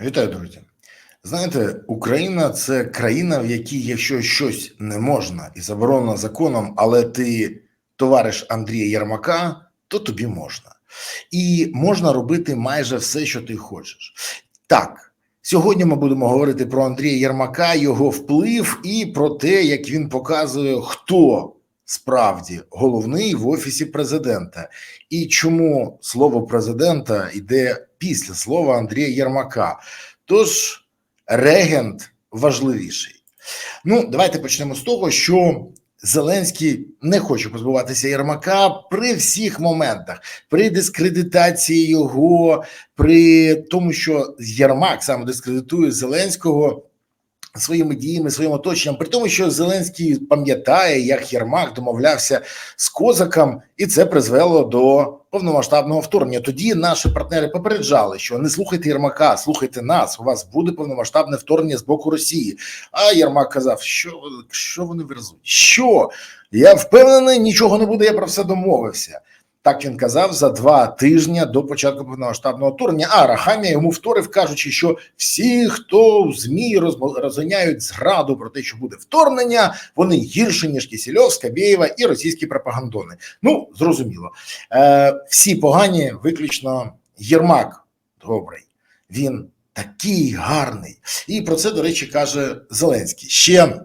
Вітаю, друзі. Знаєте, Україна це країна, в якій, якщо щось не можна і заборонено законом, але ти товариш Андрія Єрмака, то тобі можна. І можна робити майже все, що ти хочеш. Так, сьогодні ми будемо говорити про Андрія Єрмака, його вплив і про те, як він показує, хто справді головний в офісі президента, і чому слово президента йде після слова Андрія Єрмака. Тож регент важливіший. Ну, давайте почнемо з того, що Зеленський не хоче позбуватися Єрмака при всіх моментах, при дискредитації його, при тому, що Єрмак саме дискредитує Зеленського. Своїми діями, своїм оточенням, при тому, що Зеленський пам'ятає, як Єрмак домовлявся з козаком, і це призвело до повномасштабного вторгнення. Тоді наші партнери попереджали, що не слухайте Єрмака, слухайте нас. У вас буде повномасштабне вторгнення з боку Росії. А Єрмак казав, що що вони верзуть? Що я впевнений, нічого не буде. Я про все домовився. Так він казав за два тижні до початку повномасштабного вторгнення. А Рахамія йому вторив, кажучи, що всі, хто в змі розганяють зраду про те, що буде вторгнення, вони гірші ніж Кісільов, Скабєєва і російські пропагандони. Ну зрозуміло, Е, всі погані, виключно Єрмак добрий. Він такий гарний, і про це до речі каже Зеленський ще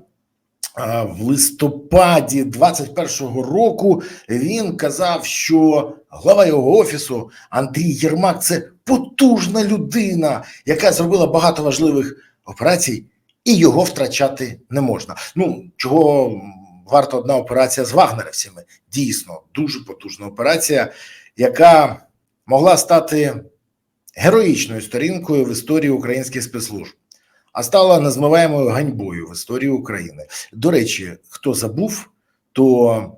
в листопаді 21-го року він казав, що глава його офісу Андрій Єрмак це потужна людина, яка зробила багато важливих операцій, і його втрачати не можна. Ну чого варта одна операція з вагнерівцями? Дійсно, дуже потужна операція, яка могла стати героїчною сторінкою в історії українських спецслужб а стала незмиваємою ганьбою в історії України. До речі, хто забув, то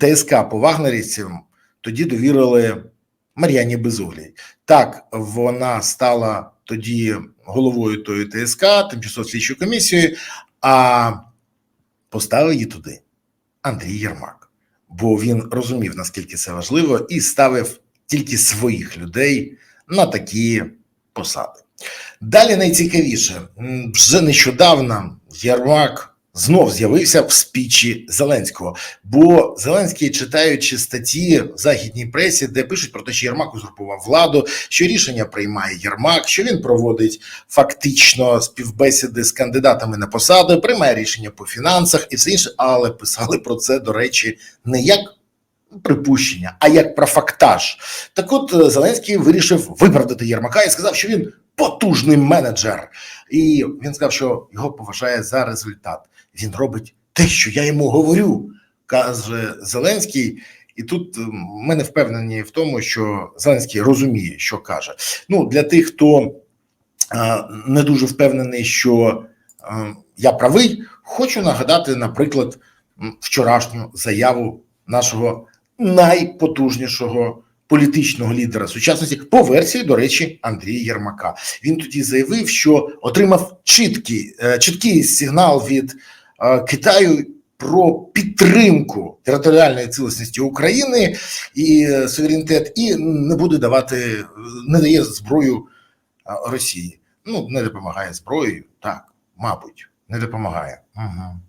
ТСК по вагнерівцям тоді довірили Мар'яні Безуглій. Так, вона стала тоді головою тої ТСК, тимчасово слідчої комісії, а поставив її туди Андрій Єрмак, бо він розумів, наскільки це важливо, і ставив тільки своїх людей на такі посади. Далі найцікавіше вже нещодавно Єрмак знов з'явився в спічі Зеленського. Бо Зеленський, читаючи статті в західній пресі, де пишуть про те, що Єрмак узурпував владу, що рішення приймає Єрмак, що він проводить фактично співбесіди з кандидатами на посаду, приймає рішення по фінансах і все інше, але писали про це до речі, не як. Припущення, а як про фактаж, так от е, Зеленський вирішив виправдати Єрмака і сказав, що він потужний менеджер, і він сказав, що його поважає за результат. Він робить те, що я йому говорю, каже Зеленський. І тут ми не впевнені в тому, що Зеленський розуміє, що каже. Ну для тих, хто а, не дуже впевнений, що а, я правий, хочу нагадати, наприклад, вчорашню заяву нашого найпотужнішого політичного лідера сучасності по версії, до речі, Андрія Єрмака. Він тоді заявив, що отримав чіткий е, чіткий сигнал від е, Китаю. Про підтримку територіальної цілісності України і е, суверенітет, і не буде давати, не дає зброю Росії. Ну не допомагає зброєю, так мабуть, не допомагає. Угу.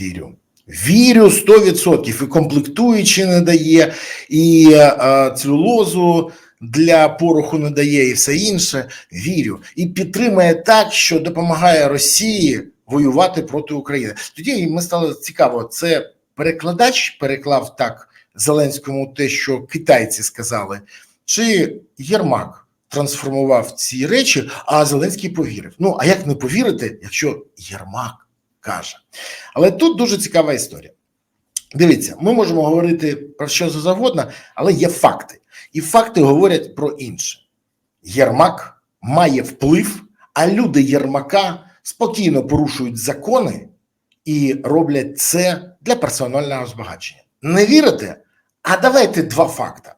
Вірю. Вірю 100%. і комплектуючи не дає, і а, целюлозу для пороху не дає, і все інше. Вірю і підтримує так, що допомагає Росії воювати проти України. Тоді ми стало цікаво. Це перекладач переклав так Зеленському те, що китайці сказали, чи Єрмак трансформував ці речі, а Зеленський повірив. Ну а як не повірити, якщо Єрмак? Каже. Але тут дуже цікава історія. Дивіться, ми можемо говорити про що завгодно, але є факти. І факти говорять про інше. Єрмак має вплив, а люди Єрмака спокійно порушують закони і роблять це для персонального збагачення. Не вірите? А давайте два факти.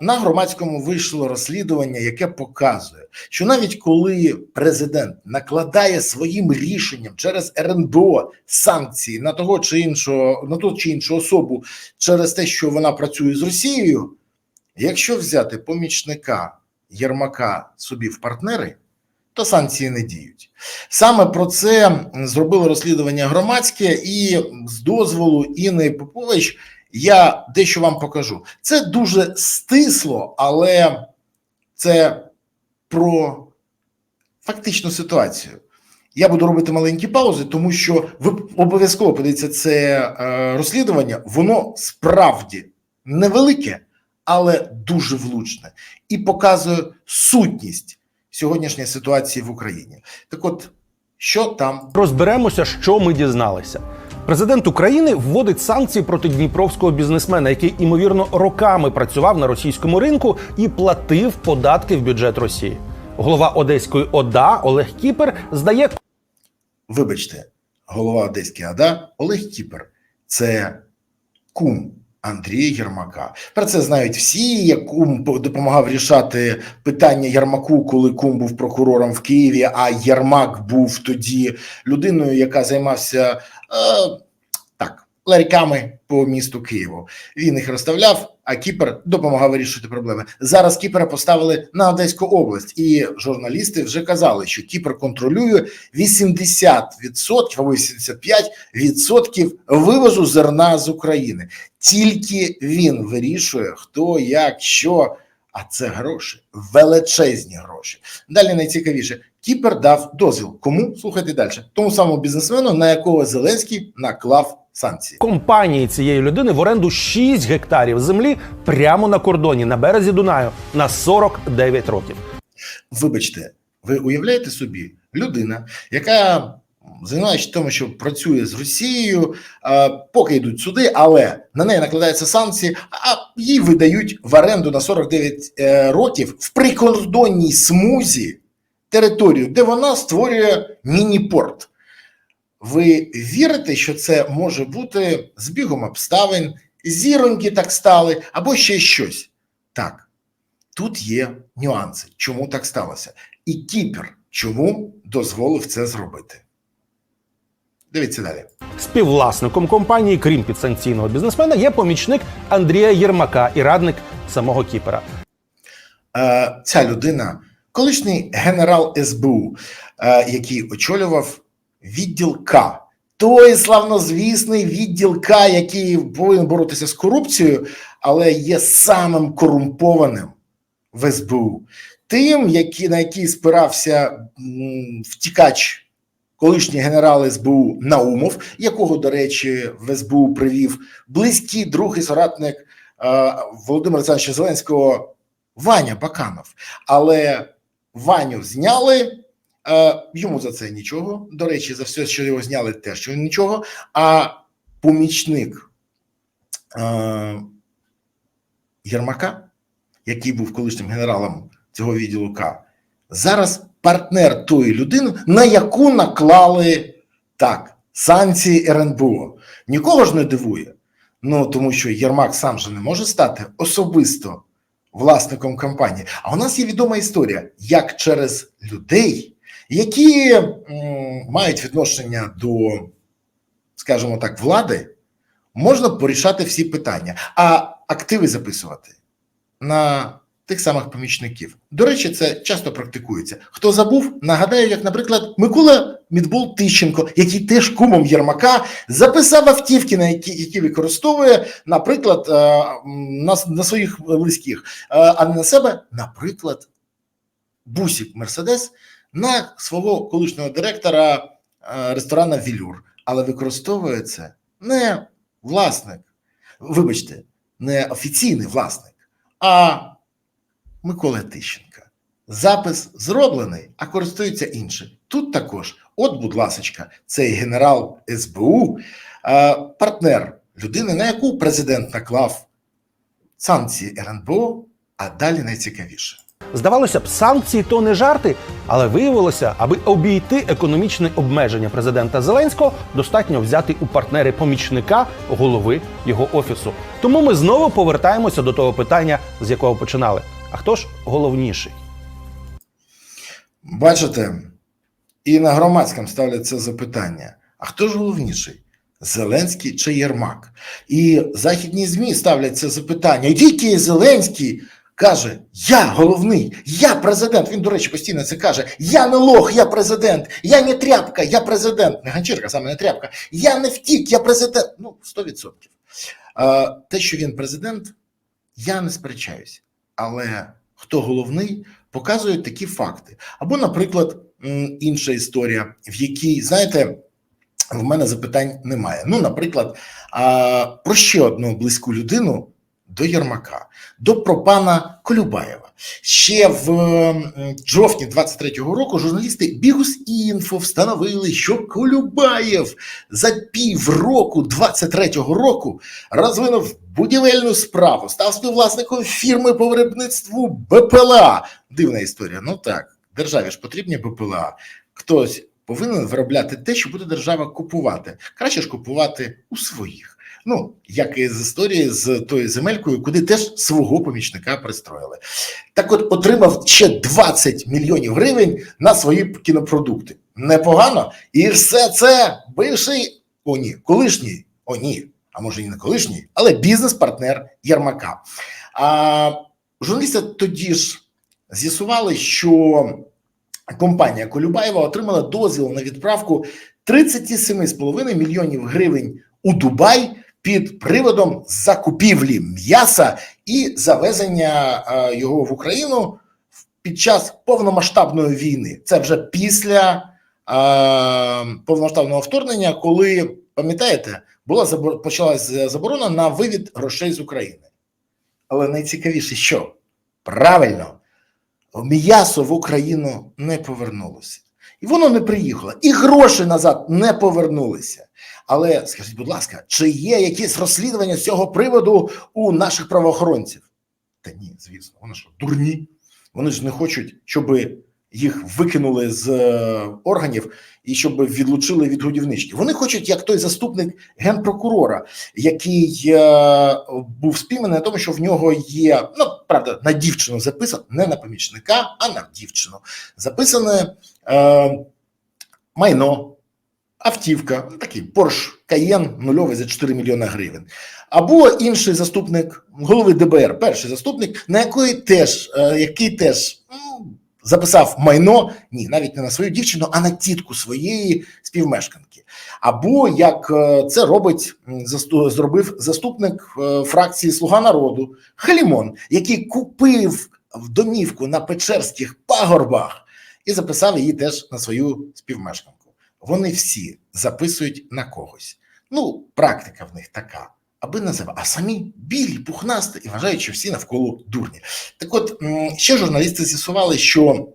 На громадському вийшло розслідування, яке показує, що навіть коли президент накладає своїм рішенням через РНБО санкції на того чи іншого, на ту чи іншу особу через те, що вона працює з Росією, якщо взяти помічника Єрмака собі в партнери, то санкції не діють. Саме про це зробило розслідування громадське, і з дозволу Інни Попович я дещо вам покажу. Це дуже стисло, але це про фактичну ситуацію. Я буду робити маленькі паузи, тому що ви обов'язково подивіться це е, розслідування. Воно справді невелике, але дуже влучне і показує сутність сьогоднішньої ситуації в Україні. Так, от що там Розберемося, що ми дізналися. Президент України вводить санкції проти дніпровського бізнесмена, який імовірно роками працював на російському ринку і платив податки в бюджет Росії. Голова Одеської ОДА Олег Кіпер здає Вибачте, голова Одеської АДА Олег Кіпер. Це кум Андрія Єрмака. Про це знають всі. Як кум допомагав рішати питання Єрмаку, коли кум був прокурором в Києві, а Єрмак був тоді людиною, яка займався е, так ларьками по місту Києву. Він їх розставляв, а Кіпер допомагав вирішити проблеми. Зараз Кіпера поставили на Одеську область, і журналісти вже казали, що Кіпер контролює 80% або 85% вивозу зерна з України. Тільки він вирішує, хто, як, що. А це гроші, величезні гроші. Далі найцікавіше. Кіпер дав дозвіл. Кому слухайте далі? Тому самому бізнесмену, на якого Зеленський наклав санкції. компанії цієї людини в оренду 6 гектарів землі прямо на кордоні на березі Дунаю на 49 років. Вибачте, ви уявляєте собі людина, яка звинувачує тому, що працює з Росією, поки йдуть суди, але на неї накладаються санкції, а їй видають в оренду на 49 е, років в прикордонній смузі територію, де вона створює міні-порт. Ви вірите, що це може бути збігом обставин, зіроньки так стали, або ще щось? Так, тут є нюанси, чому так сталося. І Кіпер чому дозволив це зробити. Дивіться далі. Співвласником компанії, крім підсанкційного бізнесмена, є помічник Андрія Єрмака і радник самого Кіпера. Е, ця людина, колишній генерал СБУ, е, який очолював відділ К. Той славнозвісний відділ К, який повинен боротися з корупцією, але є самим корумпованим в СБУ. Тим, які, на який спирався втікач, колишній генерал СБУ Наумов, якого, до речі, в СБУ привів близький друг і соратник е, Володимира Олександровича Зеленського Ваня Баканов. Але Ваню зняли. Е, Йому за це нічого. До речі, за все, що його зняли, теж нічого. А помічник е, Єрмака, який був колишнім генералом цього відділу К, зараз партнер тої людини, на яку наклали так санкції РНБО. Нікого ж не дивує. Ну тому що Єрмак сам же не може стати особисто власником компанії. А у нас є відома історія, як через людей, які мають відношення до, скажімо так, влади, можна порішати всі питання, а активи записувати на тих самих помічників. До речі, це часто практикується. Хто забув, нагадаю, як, наприклад, Микола Мідбул Тищенко, який теж кумом Єрмака, записав автівки, на які, які використовує, наприклад, е, на, на своїх близьких, е, а не на себе, наприклад, Бусік Мерседес на свого колишнього директора е, ресторана Вілюр, але використовує це не власник, вибачте, не офіційний власник, а Микола Тищенка. Запис зроблений, а користується іншим. Тут також, от, будь ласочка, цей генерал СБУ, е, партнер людини, на яку президент наклав санкції РНБО, а далі найцікавіше. Здавалося б, санкції то не жарти, але виявилося, аби обійти економічне обмеження президента Зеленського, достатньо взяти у партнери помічника голови його офісу. Тому ми знову повертаємося до того питання, з якого починали. А хто ж головніший? Бачите, і на громадському ставлять це запитання: а хто ж головніший? Зеленський чи Єрмак? І західні ЗМІ ставлять це запитання. І тільки Зеленський каже: Я головний, я президент. Він, до речі, постійно це каже: Я не лох, я президент, я не тряпка, я президент. Не ганчірка, саме не тряпка. Я не втік, я президент. Ну, 100%. Е, Те, що він президент, я не сперечаюся. Але хто головний, показують такі факти. Або, наприклад, інша історія, в якій, знаєте, в мене запитань немає. Ну, наприклад, про ще одну близьку людину до Єрмака, до пропана Колюбаєва. Ще в жовтні 23-го року журналісти Бігус Інфо встановили, що Колюбаєв за півроку 23-го року розвинув будівельну справу, став співвласником фірми по виробництву БПЛА. Дивна історія. Ну так, державі ж потрібні БПЛА. Хтось повинен виробляти те, що буде держава купувати. Краще ж купувати у своїх. Ну, як і з історії з тою земелькою, куди теж свого помічника пристроїли. Так от отримав ще 20 мільйонів гривень на свої кінопродукти. Непогано. І все це бивший, о ні, колишній, о ні, а може і не колишній, але бізнес-партнер Єрмака. А журналісти тоді ж з'ясували, що компанія Колюбаєва отримала дозвіл на відправку 37,5 мільйонів гривень у Дубай під приводом закупівлі м'яса і завезення е, його в Україну під час повномасштабної війни. Це вже після е, повномасштабного вторгнення, коли пам'ятаєте, була почалась заборона на вивід грошей з України. Але найцікавіше, що правильно, м'ясо в Україну не повернулося. І воно не приїхало, і гроші назад не повернулися. Але скажіть, будь ласка, чи є якісь розслідування з цього приводу у наших правоохоронців? Та ні, звісно, вони що, дурні. Вони ж не хочуть, щоб їх викинули з е, органів і щоб відлучили від годівнички. Вони хочуть, як той заступник генпрокурора, який е, був спійманий на тому, що в нього є, ну правда, на дівчину записано, не на помічника, а на дівчину. Записане е, майно, автівка, такий Porsche Cayenne нульовий за 4 мільйони гривень. Або інший заступник голови ДБР, перший заступник, на якої теж, е, який теж записав майно, ні, навіть не на свою дівчину, а на тітку своєї співмешканки. Або як е, це робить зробив заступник фракції Слуга народу Халімон, який купив домівку на Печерських пагорбах і записав її теж на свою співмешканку. Вони всі записують на когось. Ну, практика в них така. Аби називати, а самі білі, пухнасті і вважають, що всі навколо дурні. Так от ще журналісти з'ясували, що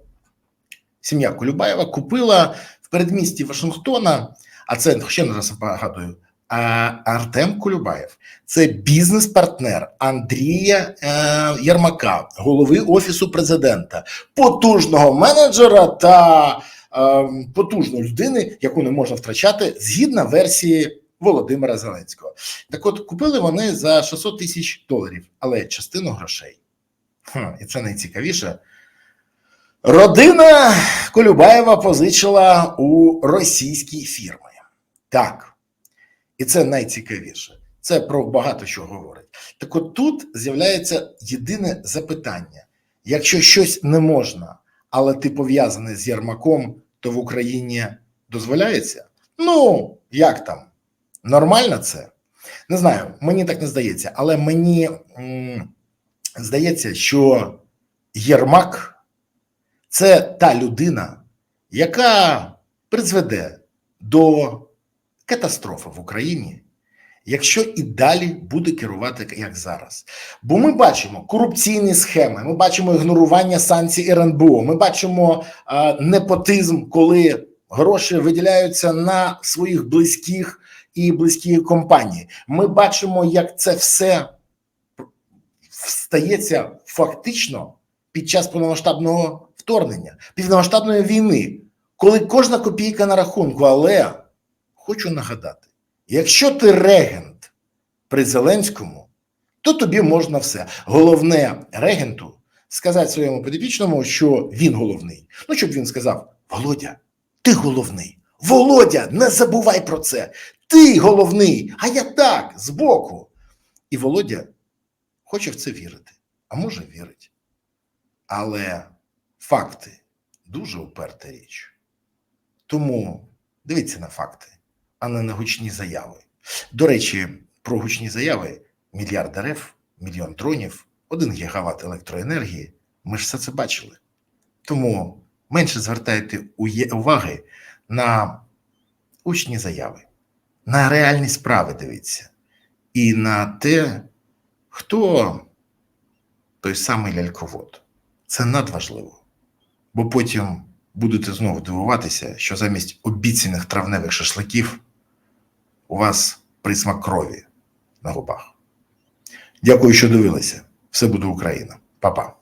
сім'я Колюбаєва купила в передмісті Вашингтона, а це ще раз нагадую, Артем Колюбаєв це бізнес-партнер Андрія е, Єрмака, голови офісу президента, потужного менеджера та е, потужної людини, яку не можна втрачати, згідно версії Володимира Зеленського. Так от купили вони за 600 тисяч доларів, але частину грошей. І це найцікавіше. Родина Колюбаєва позичила у російській фірми. Так. І це найцікавіше. Це про багато що говорить. Так от тут з'являється єдине запитання: якщо щось не можна, але ти пов'язаний з Єрмаком, то в Україні дозволяється? Ну, як там? Нормально це? Не знаю, мені так не здається, але мені м, здається, що Єрмак це та людина, яка призведе до катастрофи в Україні, якщо і далі буде керувати як зараз. Бо ми бачимо корупційні схеми, ми бачимо ігнорування санкцій РНБО, ми бачимо е, непотизм, коли гроші виділяються на своїх близьких і близькі компанії. Ми бачимо, як це все стається фактично під час повномасштабного вторгнення, повномасштабної війни, коли кожна копійка на рахунку, але хочу нагадати: якщо ти регент при Зеленському, то тобі можна все. Головне регенту сказати своєму підопічному, що він головний. Ну, щоб він сказав: Володя, ти головний. Володя, не забувай про це. Ти головний, а я так, збоку. І Володя хоче в це вірити, а може вірить. Але факти дуже уперта річ. Тому дивіться на факти, а не на гучні заяви. До речі, про гучні заяви: мільярд дерев, мільйон дронів, один гігават електроенергії. Ми ж все це бачили. Тому менше звертайте уваги на гучні заяви, на реальні справи дивіться, і на те, хто той самий ляльковод. Це надважливо. Бо потім будете знову дивуватися, що замість обіцяних травневих шашликів у вас присмак крові на губах. Дякую, що дивилися. Все буде Україна. Па-па.